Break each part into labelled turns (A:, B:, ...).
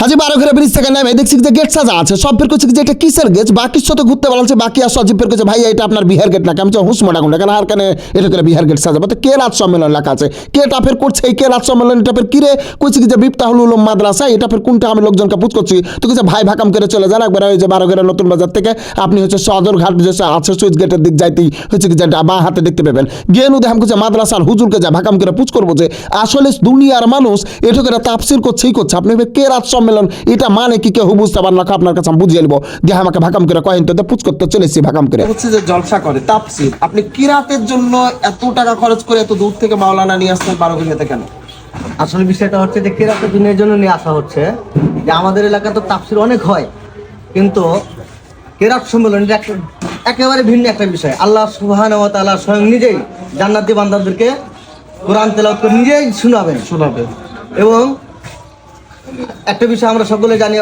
A: হাজি ঘরে ব্রিজ থেকে নেমে, দেখছি যে গেট সাজা আছে। সব ফের করছে যে এটা কিসের গেট বাকি সাথে ঘুরতে বলছে বাকি আর সজীব ফের করছে। ভাই এটা আপনার বিহার গেট না আমি হুস মোটা গুন্ডা কেন আর কেন এটা করে বিহার গেট সাজাবো? তো কে রাজ সম্মেলন লেখা আছে? কে টাফের করছে? এই কে রাজ সম্মেলন, এটা ফের কিরে? কইছে কি যে বিপ্তাহুল উলুম মাদ্রাসা, এটা ফের কোনটা? আমি লোকজনকে পুজ করছি। তো কিছু ভাই, ভাকাম করে চলে যান একবার। ওই যে বারো ঘরের নতুন বাজার থেকে আপনি হচ্ছে সদর ঘাট যে আছে, সুইচ গেটের দিক যাইতেই হচ্ছে কি যে বা হাতে দেখতে পাবেন। গিয়ে নু আমি করছে মাদ্রাসার হুজুরকে যা ভাকাম করে পুজ করব যে, আসলে দুনিয়ার মানুষ এটা করে তাপসির করছেই করছে। আপনি কে রাজ সম্মেলন এটা মানে কি? কেউ বুঝতে পারেন না আপনার কাছে আমি বুঝিয়ে নেব। দিয়ে আমাকে ভাকাম করে কয়েন তো পুজ করতে চলেছি ভাকাম করে।
B: হচ্ছে যে জলসা করে তাপসির। আপনি কিরাতের জন্য এত টাকা খরচ করে এত দূর থেকে মাওলানা নিয়ে আসতেন বারো ঘন্টাতে কেন?
C: আসলে বিষয়টা হচ্ছে যে কেরাতে দিনের জন্য নিয়ে আসা হচ্ছে। যে আমাদের এলাকা তো তাপসির অনেক হয়। কিন্তু কেরাত সম্মেলন একেবারে ভিন্ন একটা বিষয়। আল্লাহ সুবহান ওয়া স্বয়ং নিজেই জান্নাতি বান্দাদেরকে কোরআন তেলাওয়াত নিজেই শোনাবেন।
B: শোনাবে
C: এবং একটা বিষয় আমরা সকলে জানি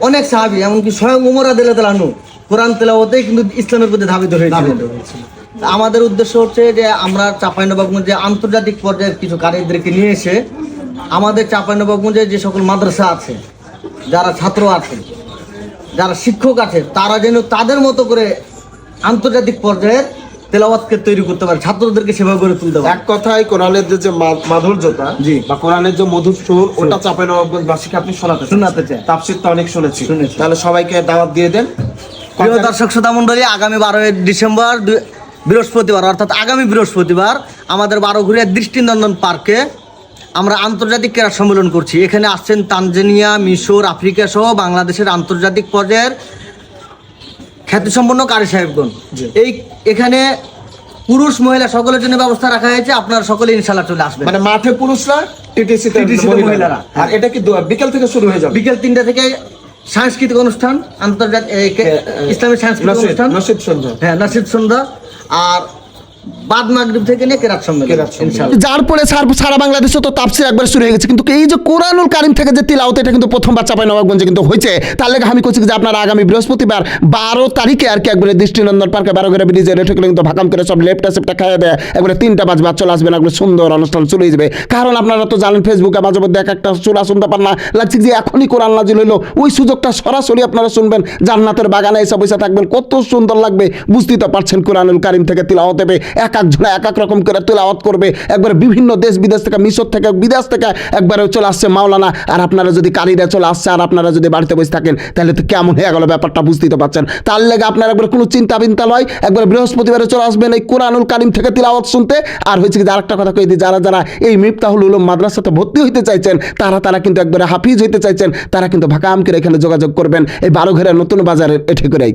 C: অনেক সাহাবি এমনকি স্বয়ং উমর আদিল্লাহ তালানু কোরআন তেলাওয়াতেই কিন্তু ইসলামের প্রতি ধাবিত হয়েছিল। আমাদের উদ্দেশ্য হচ্ছে যে আমরা চাঁপাইনবাবগঞ্জে আন্তর্জাতিক পর্যায়ের কিছু কারিগরদেরকে নিয়ে এসে আমাদের চাঁপাইনবাবগঞ্জে যে সকল মাদ্রাসা আছে যারা ছাত্র আছে যারা শিক্ষক আছে তারা যেন তাদের মতো করে আন্তর্জাতিক পর্যায়ের তেলাওয়াতকে তৈরি করতে পারে। ছাত্রদেরকে সেভাবে গড়ে তুলতে পারে।
B: এক কথায় কোরআনের যে মাধুর্যতা
C: জি।
B: বা কোরআনের যে মধুর সুর ওটা চাপে নবাবগঞ্জবাসীকে আপনি শোনাতে চান।
C: শোনাতে চাই।
B: তাপসির তো অনেক শুনেছি।
C: শুনেছি।
B: তাহলে সবাইকে দাওয়াত দিয়ে দেন।
C: প্রিয় দর্শক শ্রোতা মন্ডলী আগামী বারোই ডিসেম্বর বৃহস্পতিবার অর্থাৎ আগামী বৃহস্পতিবার আমাদের বারোঘুরিয়া দৃষ্টিনন্দন পার্কে আমরা আন্তর্জাতিক ক্রীড়া সম্মেলন করছি। এখানে আসছেন তানজানিয়া মিশর আফ্রিকা সহ বাংলাদেশের আন্তর্জাতিক পর্যায়ের খ্যাতিসম্পন্ন কারি সাহেবগণ। এই এখানে পুরুষ মহিলা সকলের জন্য ব্যবস্থা রাখা হয়েছে আপনারা সকলে ইনশাল্লাহ চলে আসবেন।
B: মানে মাঠে পুরুষরা টিটিসি মহিলারা
C: মহিলারা।
B: আর এটা কি বিকেল থেকে শুরু হয়ে যাবে?
C: বিকেল তিনটা থেকে সাংস্কৃতিক অনুষ্ঠান আন্তর্জাতিক ইসলামী সাংস্কৃতিক অনুষ্ঠান।
B: নসিব সন্ধ্যা।
C: হ্যাঁ নাসিদ সন্ধ্যা। আর বাদ মাগরিব থেকে নিয়ে কেরাত সম্মেলন।
B: কেরাত সম্মেলন।
C: ইনশাআল্লাহ।
A: যার পরে সারা বাংলাদেশে তো তাপসির একবার শুরু হয়ে গেছে। কিন্তু এই যে কোরআনুল কারিম থেকে যে তিলাওত এটা কিন্তু প্রথমবার চাপাই নবাবগঞ্জে কিন্তু হয়েছে। তার লেগে আমি করছি যে আপনার আগামী বৃহস্পতিবার বারো তারিখে আর কি একবারে দৃষ্টিনন্দন পার্কে বারো ব্রিজে রেটে কিন্তু ভাকাম করে সব লেপটা সেপটা খাইয়ে দেয়। একবারে তিনটা বাজবে আর চলে আসবেন একবারে সুন্দর অনুষ্ঠান চলে যাবে। কারণ আপনারা তো জানেন ফেসবুকে মাঝে মধ্যে এক একটা চূড়া শুনতে পান না। লাগছে যে এখনই কোরআন নাজিল হইল। ওই সুযোগটা সরাসরি আপনারা শুনবেন। জান্নাতের বাগানে এসে বসে থাকবেন। কত সুন্দর লাগবে। বুঝতেই তো পারছেন কোরআনুল কারিম থেকে তিলাওয়াত হবে। এক একজনে এক এক রকম করে তিলাওয়াত করবে। একবার বিভিন্ন দেশ বিদেশ থেকে, মিশর থেকে, বিদেশ থেকে একবারে চলে আসছে মাওলানা। আর আপনারা যদি কারিরা চলে আসছে, আর আপনারা যদি বাড়িতে বসে থাকেন, তাহলে তো কেমন হয়ে গেল ব্যাপারটা বুঝতেই তো পারছেন তার লেগে আপনার একবার কোনো চিন্তা বিন্তা নয়, একবার বৃহস্পতিবারে চলে আসবেন এই কোরআনুল কারিম থেকে তিলাওয়াত শুনতে। আর হয়েছে কি আরেকটা কথা কই দিই যারা যারা এই মিফতাহুল উলুম মাদ্রাসাতে ভর্তি হইতে চাইছেন, তারা তারা কিন্তু একবারে হাফিজ হইতে চাইছেন, তারা কিন্তু ভাকাম করে এখানে যোগাযোগ করবেন। এই বারো ঘরের নতুন বাজারের এঠে করেই